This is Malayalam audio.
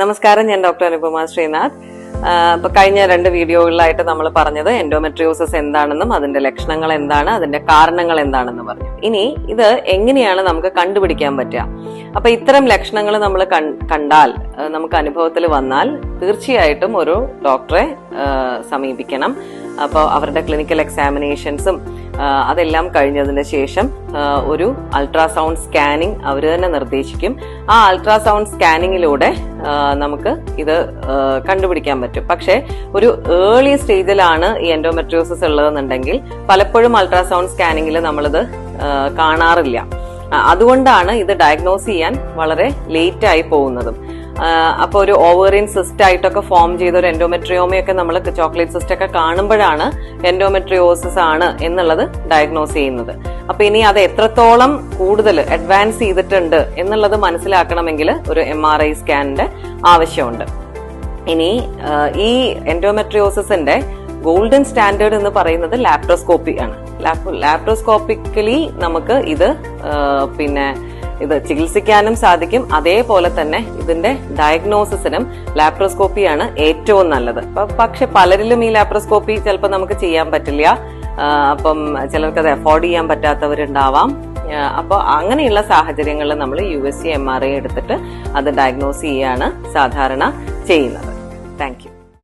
നമസ്കാരം ഞാൻ ഡോക്ടർ അനുപമ ശ്രീനാഥ്. ഇപ്പൊ കഴിഞ്ഞ രണ്ട് വീഡിയോകളിലായിട്ട് നമ്മൾ പറഞ്ഞത് എൻഡോമെട്രിയോസിസ് എന്താണെന്നും അതിന്റെ ലക്ഷണങ്ങൾ എന്താണ് അതിന്റെ കാരണങ്ങൾ എന്താണെന്ന് പറഞ്ഞു. ഇനി ഇത് എങ്ങനെയാണ് നമുക്ക് കണ്ടുപിടിക്കാൻ പറ്റുക? അപ്പൊ ഇത്തരം ലക്ഷണങ്ങൾ നമ്മൾ കണ്ടാൽ നമുക്ക് അനുഭവത്തിൽ വന്നാൽ തീർച്ചയായിട്ടും ഒരു ഡോക്ടറെ സമീപിക്കണം. അപ്പോൾ അവരുടെ ക്ലിനിക്കൽ എക്സാമിനേഷൻസും അതെല്ലാം കഴിഞ്ഞതിന് ശേഷം ഒരു അൾട്രാസൗണ്ട് സ്കാനിങ് അവർ തന്നെ നിർദ്ദേശിക്കും. ആ അൾട്രാസൗണ്ട് സ്കാനിങ്ങിലൂടെ നമുക്ക് ഇത് കണ്ടുപിടിക്കാൻ പറ്റും. പക്ഷേ ഒരു ഏർലി സ്റ്റേജിലാണ് ഈ എൻഡോമെട്രിയോസിസ് ഉള്ളതെന്നുണ്ടെങ്കിൽ പലപ്പോഴും അൾട്രാസൗണ്ട് സ്കാനിങ്ങിൽ നമ്മളിത് കാണാറില്ല. അതുകൊണ്ടാണ് ഇത് ഡയഗ്നോസ് ചെയ്യാൻ വളരെ ലേറ്റ് ആയി പോകുന്നതും. അപ്പോൾ ഒരു ഓവറിൻ സിസ്റ്റ് ആയിട്ടൊക്കെ ഫോം ചെയ്ത ഒരു എൻഡോമെട്രിയോമയൊക്കെ നമ്മൾ ചോക്ലേറ്റ് സിസ്റ്റ് ഒക്കെ കാണുമ്പോഴാണ് എൻഡോമെട്രിയോസിസ് ആണ് എന്നുള്ളത് ഡയഗ്നോസ് ചെയ്യുന്നത്. അപ്പൊ ഇനി അത് എത്രത്തോളം കൂടുതൽ അഡ്വാൻസ് ചെയ്തിട്ടുണ്ട് എന്നുള്ളത് മനസ്സിലാക്കണമെങ്കിൽ ഒരു എം ആർ ഐ സ്കാനിന്റെ ആവശ്യമുണ്ട്. ഇനി ഈ എൻഡോമെട്രിയോസിന്റെ ഗോൾഡൻ സ്റ്റാൻഡേർഡ് എന്ന് പറയുന്നത് ലാപ്രോസ്കോപ്പി ആണ്. ലാപ്രോസ്കോപ്പിക്കലി നമുക്ക് ഇത് പിന്നെ ഇത് ചികിത്സിക്കാനും സാധിക്കും. അതേപോലെ തന്നെ ഇതിന്റെ ഡയഗ്നോസിസിനും ലാപ്രോസ്കോപ്പിയാണ് ഏറ്റവും നല്ലത്. പക്ഷെ പലരിലും ഈ ലാപ്രോസ്കോപ്പി ചിലപ്പോൾ നമുക്ക് ചെയ്യാൻ പറ്റില്ല. അപ്പം ചിലർക്ക് അത് അഫോർഡ് ചെയ്യാൻ പറ്റാത്തവരുണ്ടാവാം. അപ്പോൾ അങ്ങനെയുള്ള സാഹചര്യങ്ങളിൽ നമ്മൾ U S C M R I എടുത്തിട്ട് അത് ഡയഗ്നോസ് ചെയ്യാണ് സാധാരണ ചെയ്യുന്നത്. Thank you